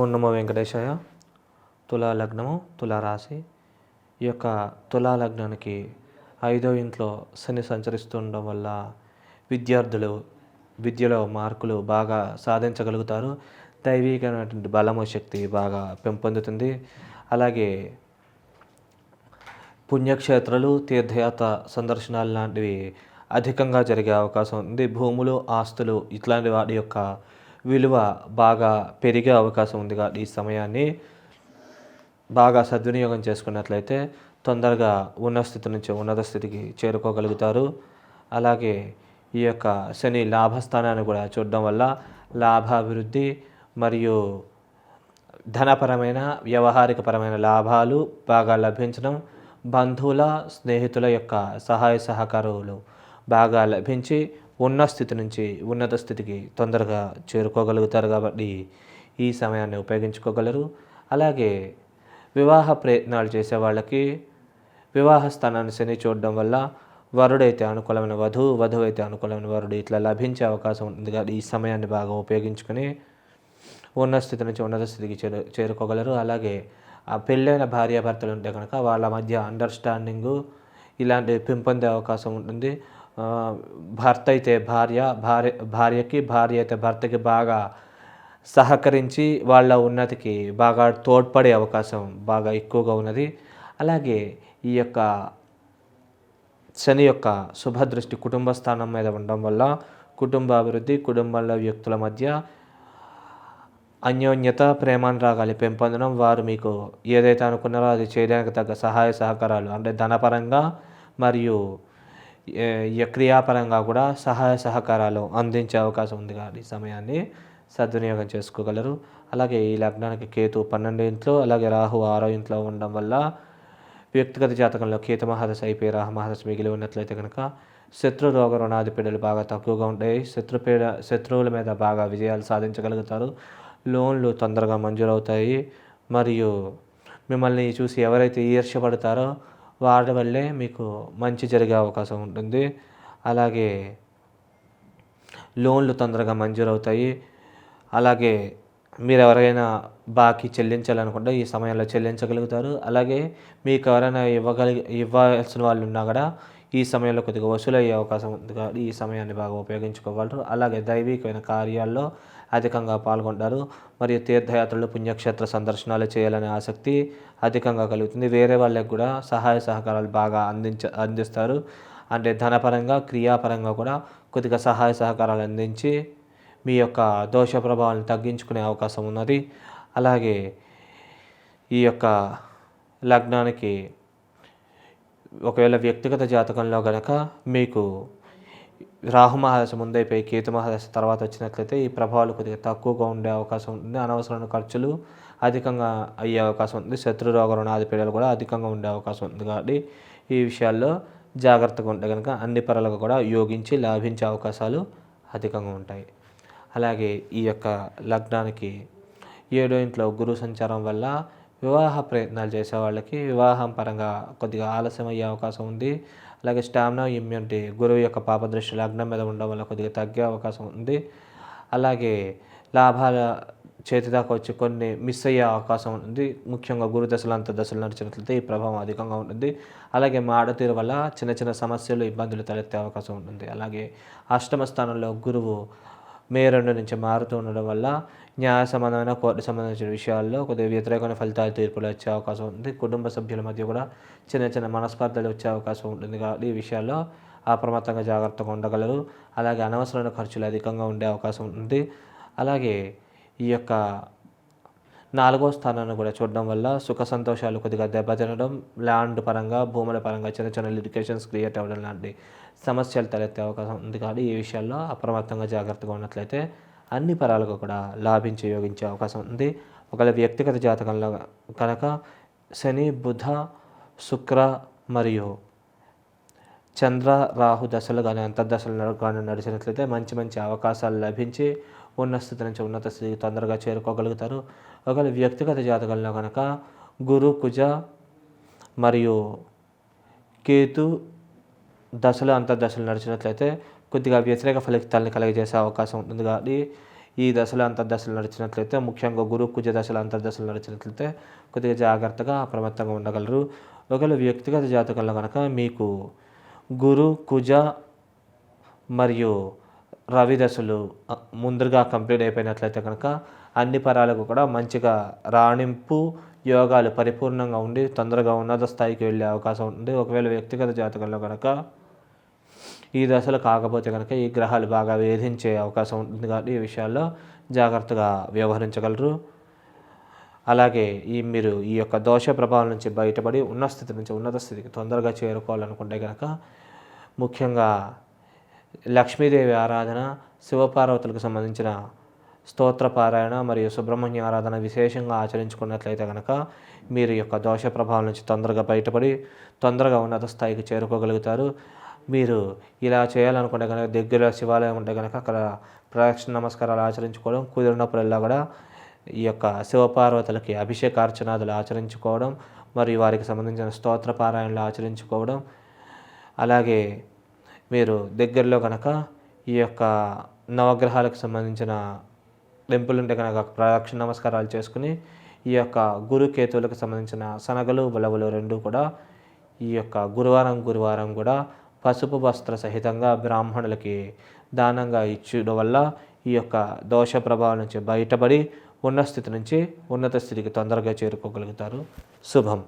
ఓం నమో వెంకటేశాయ తులా లగ్నము తులా రాశి ఈ యొక్క తులా లగ్నానికి ఐదో ఇంట్లో శని సంచరిస్తుండడం వల్ల విద్యార్థులు విద్యలో మార్కులు బాగా సాధించగలుగుతారు. దైవికమైనటువంటి బలము శక్తి బాగా పెంపొందుతుంది. అలాగే పుణ్యక్షేత్రాలు తీర్థయాత్ర సందర్శనాలు లాంటివి అధికంగా జరిగే అవకాశం ఉంది. భూములు ఆస్తులు ఇట్లాంటి వాటి యొక్క విలువ బాగా పెరిగే అవకాశం ఉంది కాబట్టి ఈ సమయాన్ని బాగా సద్వినియోగం చేసుకున్నట్లయితే తొందరగా ఉన్న స్థితి నుంచి ఉన్నత స్థితికి చేరుకోగలుగుతారు. అలాగే ఈ యొక్క శని లాభస్థానాన్ని కూడా చూడడం వల్ల లాభాభివృద్ధి మరియు ధనపరమైన వ్యవహారికపరమైన లాభాలు బాగా లభించడం బంధువుల స్నేహితుల యొక్క సహాయ సహకారాలు బాగా లభించి ఉన్న స్థితి నుంచి ఉన్నత స్థితికి తొందరగా చేరుకోగలుగుతారు కాబట్టి ఈ సమయాన్ని ఉపయోగించుకోగలరు. అలాగే వివాహ ప్రయత్నాలు చేసే వాళ్ళకి వివాహ స్థానాన్ని శని చూడడం వల్ల వరుడైతే అనుకూలమైన వధువు వధువు అయితే అనుకూలమైన వరుడు ఇట్లా లభించే అవకాశం ఉంది కాబట్టి ఈ సమయాన్ని బాగా ఉపయోగించుకొని ఉన్న స్థితి నుంచి ఉన్నత స్థితికి చేరు చేరుకోగలరు. అలాగే ఆ పెళ్ళైన భార్యాభర్తలు ఉంటే కనుక వాళ్ళ మధ్య అండర్స్టాండింగు ఇలాంటివి పెంపొందే అవకాశం ఉంటుంది. భర్త అయితే భార్య భార్య భార్యకి భార్య అయితే భర్తకి బాగా సహకరించి వాళ్ళ ఉన్నతికి బాగా తోడ్పడే అవకాశం బాగా ఎక్కువగా ఉన్నది. అలాగే ఈ యొక్క శని యొక్క శుభదృష్టి కుటుంబ స్థానం మీద ఉండడం వల్ల కుటుంబ అభివృద్ధి కుటుంబంలో వ్యక్తుల మధ్య అన్యోన్యత ప్రేమానురాగాలు పెంపొందడం వారు మీకు ఏదైతే అనుకున్నారో అది చేయడానికి తగ్గ సహాయ సహకారాలు అంటే ధనపరంగా మరియు క్రియాపరంగా కూడా సహాయ సహకారాలు అందించే అవకాశం ఉంది కాబట్టి ఈ సమయాన్ని. సద్వినియోగం చేసుకోగలరు. అలాగే ఈ లగ్నానికి కేతు పన్నెండు ఇంట్లో అలాగే రాహు ఆరో ఇంట్లో ఉండడం వల్ల వ్యక్తిగత జాతకంలో కేతు మహాదశ అయిపోయి రాహు మహాదశ మిగిలి ఉన్నట్లయితే కనుక శత్రు రోగ రుణాది పీడలు బాగా తక్కువగా ఉంటాయి. శత్రుపీడ శత్రువుల మీద బాగా విజయాలు సాధించగలుగుతారు. లోన్లు తొందరగా మంజూరవుతాయి. మరియు మిమ్మల్ని చూసి ఎవరైతే ఈర్ష్యపడతారో వారి వల్లే మీకు మంచి జరిగే అవకాశం ఉంటుంది. అలాగే లోన్లు తొందరగా మంజూరు అవుతాయి. అలాగే మీరు ఎవరైనా బాకీ చెల్లించాలనుకుంటే ఈ సమయంలో చెల్లించగలుగుతారు. అలాగే మీకు ఎవరైనా ఇవ్వగలిగి ఇవ్వాల్సిన వాళ్ళు ఉన్నా కూడా ఈ సమయంలో కొద్దిగా వసూలయ్యే అవకాశం ఉంది కాబట్టి ఈ సమయాన్ని బాగా ఉపయోగించుకోగలరు. అలాగే దైవికమైన కార్యాల్లో అధికంగా పాల్గొంటారు. మరియు తీర్థయాత్రలు పుణ్యక్షేత్ర సందర్శనాలు చేయాలనే ఆసక్తి అధికంగా కలుగుతుంది. వేరే వాళ్ళకి కూడా సహాయ సహకారాలు బాగా అందించ అందిస్తారు. అంటే ధనపరంగా క్రియాపరంగా కూడా కొద్దిగా సహాయ సహకారాలు అందించి మీ యొక్క దోష ప్రభావాలను తగ్గించుకునే అవకాశం ఉన్నది. అలాగే ఈ యొక్క లగ్నానికి ఒకవేళ వ్యక్తిగత జాతకంలో గనక మీకు రాహు మహాదశ ముందైపోయి కేతు మహాదశ తర్వాత వచ్చినట్లయితే ఈ ప్రభావాలు కొద్దిగా తక్కువగా ఉండే అవకాశం ఉంటుంది. అనవసరమైన ఖర్చులు అధికంగా అయ్యే అవకాశం ఉంది శత్రు రోగ రుణాది పీడలు కూడా అధికంగా ఉండే అవకాశం ఉంది కాబట్టి ఈ విషయాల్లో జాగ్రత్తగా ఉంటే కనుక అన్ని పరాలకు కూడా యోగించి లాభించే అవకాశాలు అధికంగా ఉంటాయి. అలాగే ఈ యొక్క లగ్నానికి ఏడో ఇంట్లో గురు సంచారం వల్ల వివాహ ప్రయత్నాలు చేసే వాళ్ళకి వివాహం పరంగా కొద్దిగా ఆలస్యం అయ్యే అవకాశం ఉంది. అలాగే స్టామినా ఇమ్యూనిటీ గురువు యొక్క పాపదృష్టి లగ్నం మీద ఉండడం వల్ల కొద్దిగా తగ్గే అవకాశం ఉంది. అలాగే లాభాల చేతి దాకా వచ్చి కొన్ని మిస్ అయ్యే అవకాశం ఉంది. ముఖ్యంగా గురు దశలు అంత దశలు నడిచినట్లయితే ఈ ప్రభావం అధికంగా ఉంటుంది. అలాగే మాడతీరు వల్ల చిన్న చిన్న సమస్యలు ఇబ్బందులు తలెత్తే అవకాశం ఉంటుంది. అలాగే అష్టమ స్థానంలో గురువు మే రెండు నుంచి మారుతూ ఉండడం వల్ల న్యాయ సంబంధమైన కోర్టు సంబంధించిన విషయాల్లో కొద్దిగా వ్యతిరేకమైన ఫలితాలు తీర్పులు వచ్చే అవకాశం ఉంది. కుటుంబ సభ్యుల మధ్య కూడా చిన్న చిన్న మనస్పర్ధలు వచ్చే అవకాశం ఉంటుంది కాబట్టి ఈ విషయాల్లో అప్రమత్తంగా జాగ్రత్తగా ఉండగలరు. అలాగే అనవసరమైన ఖర్చులు అధికంగా ఉండే అవకాశం ఉంది. అలాగే ఈ యొక్క నాలుగో స్థానాన్ని కూడా చూడడం వల్ల సుఖ సంతోషాలు కొద్దిగా దెబ్బతినడం ల్యాండ్ పరంగా భూముల పరంగా చిన్న చిన్న లిటికేషన్స్ క్రియేట్ అవ్వడం లాంటి సమస్యలు తలెత్తే అవకాశం ఉంది కానీ ఈ విషయాల్లో అప్రమత్తంగా జాగ్రత్తగా ఉన్నట్లయితే అన్ని పరాలకు కూడా లాభించి యోగించే అవకాశం ఉంది. ఒకవేళ వ్యక్తిగత జాతకంలో కనుక శని బుధ శుక్ర మరియు చంద్ర రాహు దశలు కానీ అంతర్దశలు కానీ నడిచినట్లయితే మంచి మంచి అవకాశాలు లభించి ఉన్న స్థితి నుంచి ఉన్నత స్థితికి తొందరగా చేరుకోగలుగుతారు. ఒకవేళ వ్యక్తిగత జాతకంలో కనుక గురు కుజ మరియు కేతు దశలు అంతర్దశలు నడిచినట్లయితే కొద్దిగా వ్యతిరేక ఫలితాలను కలిగజేసే అవకాశం ఉంటుంది కాబట్టి ఈ దశలు అంతర్దశలు నడిచినట్లయితే ముఖ్యంగా గురు కుజ దశలు అంతర్దశలు నడిచినట్లయితే కొద్దిగా జాగ్రత్తగా అప్రమత్తంగా ఉండగలరు. ఒకవేళ వ్యక్తిగత జాతకంలో కనుక మీకు గురు కుజ మరియు రవి దశలు అ, ముందుగా కంప్లీట్ అయిపోయినట్లయితే కనుక అన్ని పరాలకు కూడా మంచిగా రాణింపు యోగాలు పరిపూర్ణంగా ఉండి తొందరగా ఉన్నత స్థాయికి వెళ్ళే అవకాశం ఉంటుంది. ఒకవేళ వ్యక్తిగత జాతకంలో కనుక ఈ దశలు కాకపోతే కనుక ఈ గ్రహాలు బాగా వేధించే అవకాశం ఉంటుంది కాబట్టి ఈ విషయాల్లో జాగ్రత్తగా వ్యవహరించగలరు. అలాగే ఈ మీరు ఈ యొక్క దోష ప్రభావం నుంచి బయటపడి ఉన్న స్థితి నుంచి ఉన్నత స్థితికి తొందరగా చేరుకోవాలనుకుంటే కనుక ముఖ్యంగా లక్ష్మీదేవి ఆరాధన శివపార్వతులకు సంబంధించిన స్తోత్ర పారాయణ మరియు సుబ్రహ్మణ్య ఆరాధన విశేషంగా ఆచరించుకున్నట్లయితే కనుక మీరు యొక్క దోష ప్రభావం నుంచి తొందరగా బయటపడి తొందరగా ఉన్నత స్థాయికి చేరుకోగలుగుతారు. మీరు ఇలా చేయాలనుకుంటే కనుక దగ్గర శివాలయం ఉంటే కనుక అక్కడ ప్రదక్షిణ నమస్కారాలు ఆచరించుకోవడం కుదిరినప్పుడల్లా కూడా ఈ యొక్క శివపార్వతులకి అభిషేకార్చనాదులు ఆచరించుకోవడం మరియు వారికి సంబంధించిన స్తోత్ర పారాయణలు ఆచరించుకోవడం అలాగే మీరు దగ్గరలో కనుక ఈ యొక్క నవగ్రహాలకు సంబంధించిన టెంపుల్ ఉంటే కనుక ప్రదక్షిణ నమస్కారాలు చేసుకుని ఈ యొక్క గురుకేతువులకు సంబంధించిన శనగలు బలవులు రెండు కూడా ఈ యొక్క గురువారం గురువారం కూడా పసుపు వస్త్ర సహితంగా బ్రాహ్మణులకి దానంగా ఇచ్చడం వల్ల ఈ యొక్క దోష ప్రభావం నుంచి బయటపడి ఉన్న స్థితి నుంచి ఉన్నత స్థితికి తొందరగా చేరుకోగలుగుతారు. శుభం.